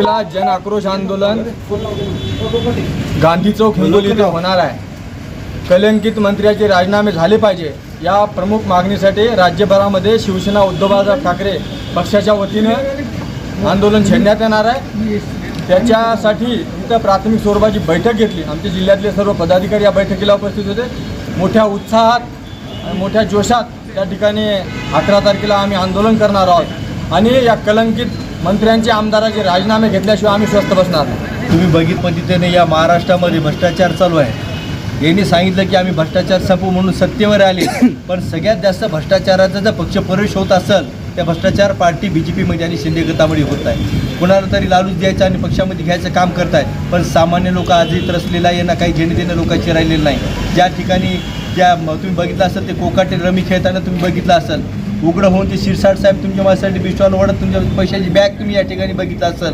जन आक्रोश आंदोलन. गांधी चौक हिंगोली इथे होणार आहे. कलंकित मंत्र्याचे राजीनामे झाले पाहिजे. या प्रमुख मागणीसाठी राज्यभरामध्ये शिवसेना उद्धवबाळासाहेब ठाकरे पक्षाच्या वतीनं आंदोलन छेडण्यात येणार आहे. त्याच्यासाठी इथं प्राथमिक स्वरूपाची बैठक घेतली. आमच्या जिल्ह्यातले सर्व पदाधिकारी या बैठकीला उपस्थित होते. मोठ्या उत्साहात मोठ्या जोशात त्या ठिकाणी अकरा तारखेला आम्ही आंदोलन करणार आहोत. आणि या कलंकित मंत्र्यांचे आमदाराचे राजीनामे घेतल्याशिवाय आम्ही स्वस्थ बसणार तुम्ही बघित पद्धतीने या महाराष्ट्रामध्ये भ्रष्टाचार चालू आहे. यांनी सांगितलं की आम्ही भ्रष्टाचार संपू म्हणून सत्तेवर आले. पण सगळ्यात जास्त भ्रष्टाचाराचा जर पक्ष प्रवेश होत असेल त्या भ्रष्टाचार पार्टी बी जे पीमध्ये आणि शिंदे गटामध्ये होत आहे. कुणाला तरी लालूच द्यायचं आणि पक्षामध्ये घ्यायचं काम करतायत पण सामान्य लोक आजही त्रसलेला आहे यांना काही घेणे देणं लोकांची राहिलेलं नाही. ज्या ठिकाणी ज्या तुम्ही बघितलं असेल ते कोकाटे रमी खेळताना तुम्ही बघितलं असेल उघडं होऊन ते शिरसाट साहेब तुमच्या माझ्यासाठी बिस्टॉल ओढत तुमच्या पैशाची बॅग तुम्ही या ठिकाणी बघितलं असाल.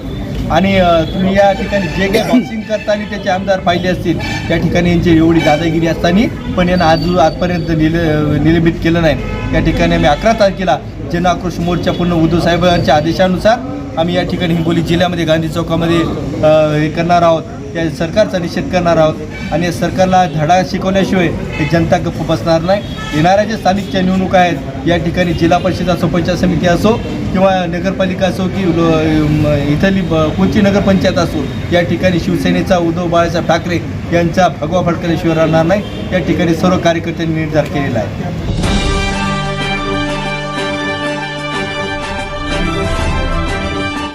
आणि तुम्ही या ठिकाणी जे काही बॉक्सिंग करताना त्याचे आमदार पाहिले असतील त्या ठिकाणी यांची एवढी दादागिरी असताना पण यांना आज आजपर्यंत निल निलंबित केलं नाही. त्या ठिकाणी आम्ही अकरा तारखेला जन आक्रोश मोर्चा पूर्ण उद्धव साहेबांच्या आदेशानुसार आम्ही या ठिकाणी हिंगोली जिल्ह्यामध्ये गांधी चौकामध्ये हे करणार आहोत. त्या सरकारचा निषेध करणार आहोत. आणि या सरकारला धडा शिकवल्याशिवाय हे जनता गप्प बसणार नाही. येणाऱ्या ज्या स्थानिकच्या निवडणुका आहेत या ठिकाणी जिल्हा परिषद असो पंचायत समिती असो किंवा नगरपालिका असो की इथली ब- कोणची नगरपंचायत असो या ठिकाणी शिवसेनेचा उद्धव बाळासाहेब ठाकरे यांचा भगवा फडकल्याशिवाय राहणार नाही. या ठिकाणी सर्व कार्यकर्त्यांनी निर्धार केलेला आहे.